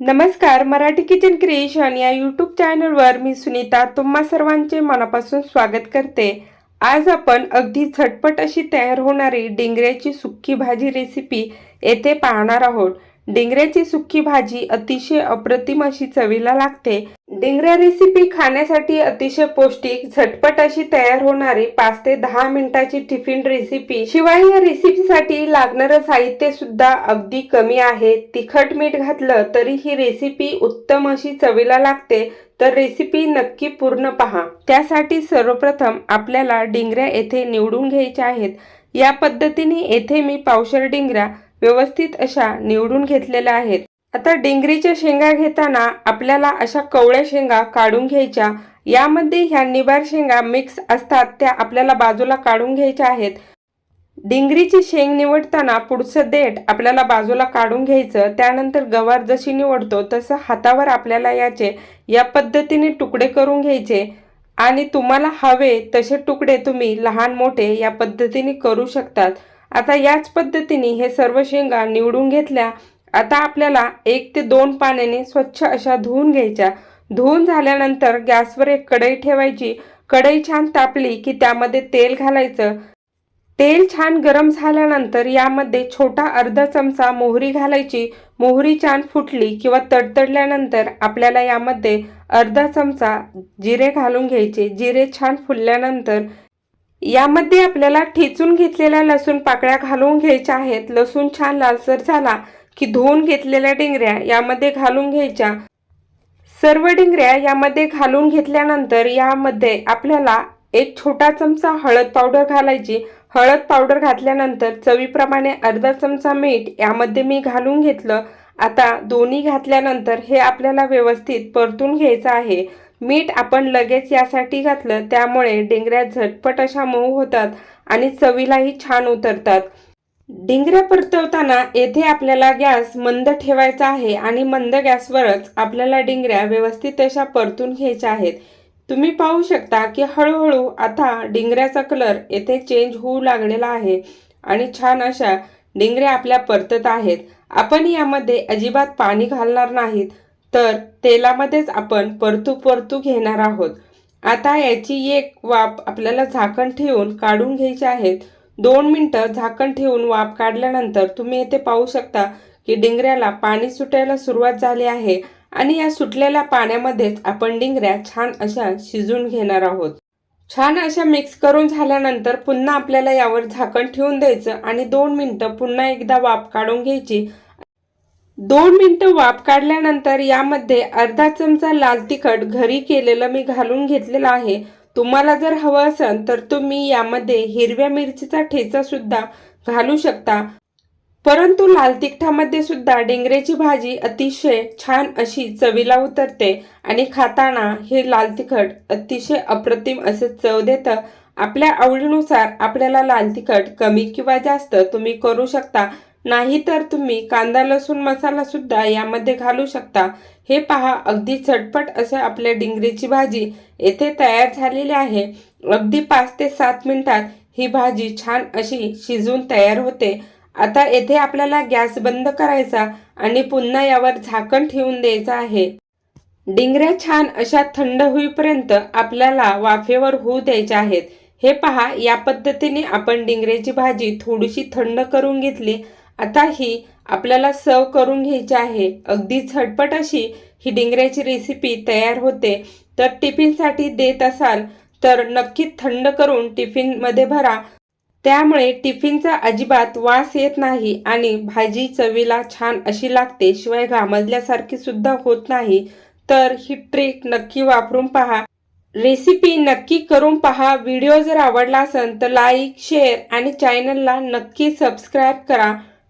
नमस्कार Marathi kitchen creation या YouTube चॅनलवर मी सुनीता तुम्हा सर्वांचे मनापासून स्वागत करते. आज आपण अगदी झटपट अशी तयार होणारी डिंगऱ्याची सुक्की भाजी रेसिपी येथे पाहणार आहोत. डिंगऱ्याची सुक्की भाजी अतिशय अप्रतिम अशी चवीला लागते. डिंगऱ्या रेसिपी खाण्यासाठी अतिशय पौष्टिक झटपट अशी तयार होणारी पाच ते दहा मिनिटाची टिफिन रेसिपी शिवाय या रेसिपीसाठी लागणारं साहित्य सुद्धा अगदी कमी आहे. तिखट मीठ घातलं तरी ही रेसिपी उत्तम अशी चवीला लागते. तर रेसिपी नक्की पूर्ण पहा. त्यासाठी सर्वप्रथम आपल्याला डिंगऱ्या येथे निवडून घ्यायच्या आहेत. या पद्धतीने येथे मी पावशर डिंगऱ्या व्यवस्थित अशा निवडून घेतलेल्या आहेत. आता डिंगरीच्या शेंगा घेताना आपल्याला अशा कवळ्या शेंगा काढून घ्यायच्या. यामध्ये ह्या निबार शेंगा मिक्स असतात त्या आपल्याला बाजूला काढून घ्यायच्या आहेत. डिंगरीची शेंग निवडताना पुढचं देठ आपल्याला बाजूला काढून घ्यायचं त्यानंतर गवार जशी निवडतो तसं हातावर आपल्याला याचे या पद्धतीने तुकडे करून घ्यायचे. आणि तुम्हाला हवे तसे तुकडे तुम्ही लहान मोठे या पद्धतीने करू शकतात. आता याच पद्धतीने हे सर्व शेंगा निवडून घेतल्या आता आपल्याला एक ते दोन पाण्याने स्वच्छ अशा धुवून घ्यायच्या. धुवून झाल्यानंतर गॅसवर एक कढई ठेवायची. कढई छान तापली की त्यामध्ये तेल घालायचं. तेल छान गरम झाल्यानंतर यामध्ये छोटा अर्धा चमचा मोहरी घालायची. मोहरी छान फुटली किंवा तडतडल्यानंतर आपल्याला यामध्ये अर्धा चमचा जिरे घालून घ्यायचे. जिरे छान फुलल्यानंतर यामध्ये आपल्याला ठेचून घेतलेल्या लसूण पाकळ्या घालून घ्यायच्या आहेत. लसूण छान लालसर झाला. की धुवून घेतलेल्या डिंगऱ्या यामध्ये घालून घ्यायच्या. सर्व डिंगऱ्या यामध्ये घालून घेतल्यानंतर यामध्ये आपल्याला एक छोटा चमचा हळद पावडर घालायची. हळद पावडर घातल्यानंतर चवीप्रमाणे अर्धा चमचा मीठ यामध्ये मी घालून घेतलं. आता दोन्ही घातल्यानंतर हे आपल्याला व्यवस्थित परतून घ्यायचं आहे. मीठ आपण लगेच यासाठी घातलं त्यामुळे डिंगऱ्या झटपट अशा मऊ होतात आणि चवीलाही छान उतरतात. डिंगऱ्या परतवताना येथे आपल्याला गॅस मंद ठेवायचा आहे आणि मंद गॅसवरच आपल्याला डिंगऱ्या व्यवस्थित अशा परतून घ्यायच्या आहेत. तुम्ही पाहू शकता की हळूहळू आता डिंगऱ्याचा कलर येथे चेंज होऊ लागलेला आहे आणि छान अशा डिंगऱ्या आपल्या परतत आहेत. आपण यामध्ये अजिबात पाणी घालणार नाहीत तर तेलामध्येच आपण परतू परतू घेणार आहोत. आता याची एक वाफ आपल्याला झाकण ठेवून काढून घ्यायची आहेत दोन मिनटं झाकण ठेवून वाफ काढल्यानंतर तुम्ही येथे पाहू शकता की डिंगऱ्याला पाणी सुटायला सुरुवात झाली आहे आणि या सुटलेल्या पाण्यामध्येच आपण डिंगऱ्या छान अशा शिजून घेणार आहोत. छान अशा मिक्स करून झाल्यानंतर पुन्हा आपल्याला यावर झाकण ठेवून द्यायचं आणि दोन मिनटं पुन्हा एकदा वाफ काढून घ्यायची. दोन मिनटं वाफ काढल्यानंतर यामध्ये अर्धा चमचा लाल तिखट घरी केलेलं मी घालून घेतलेलं आहे. तुम्हाला जर हवं असेल तर तुम्ही यामध्ये हिरव्या मिरचीचा ठेचा सुद्धा घालू शकता. परंतु लाल तिखटामध्ये सुद्धा डेंगऱ्याची भाजी अतिशय छान अशी चवीला उतरते आणि खाताना हे लाल तिखट अतिशय अप्रतिम असे चव देतं. आपल्या आवडीनुसार आपल्याला लाल तिखट कमी किंवा जास्त तुम्ही करू शकता. नाही तर तुम्ही कांदा लसूण मसालासुद्धा यामध्ये घालू शकता. हे पहा अगदी झटपट असं आपल्या डिंगरीची भाजी येथे तयार झालेली आहे. अगदी पाच ते सात मिनिटात ही भाजी छान अशी शिजून तयार होते. आता येथे आपल्याला गॅस बंद करायचा आणि पुन्हा यावर झाकण ठेवून द्यायचं आहे. डिंगऱ्या छान अशा थंड होईपर्यंत आपल्याला वाफेवर होऊ द्यायच्या आहेत. हे पहा या पद्धतीने आपण डिंगऱ्याची भाजी थोडीशी थंड करून घेतली. आता ही आपल्याला सर्व करून घ्यायची आहे. अगदी झटपट अशी ही डिंगऱ्याची रेसिपी तयार होते. तर टिफिनसाठी देत असाल तर नक्की थंड करून टिफिनमध्ये भरा. त्यामुळे टिफिनचा अजिबात वास येत नाही आणि भाजी चवीला छान अशी लागते. शिवाय घामजल्यासारखी सुद्धा होत नाही. तर ही ट्रिक नक्की वापरून पहा. रेसिपी नक्की करून पहा. व्हिडिओ जर आवडला असेल तर लाईक शेअर आणि चॅनलला नक्की सबस्क्राईब करा.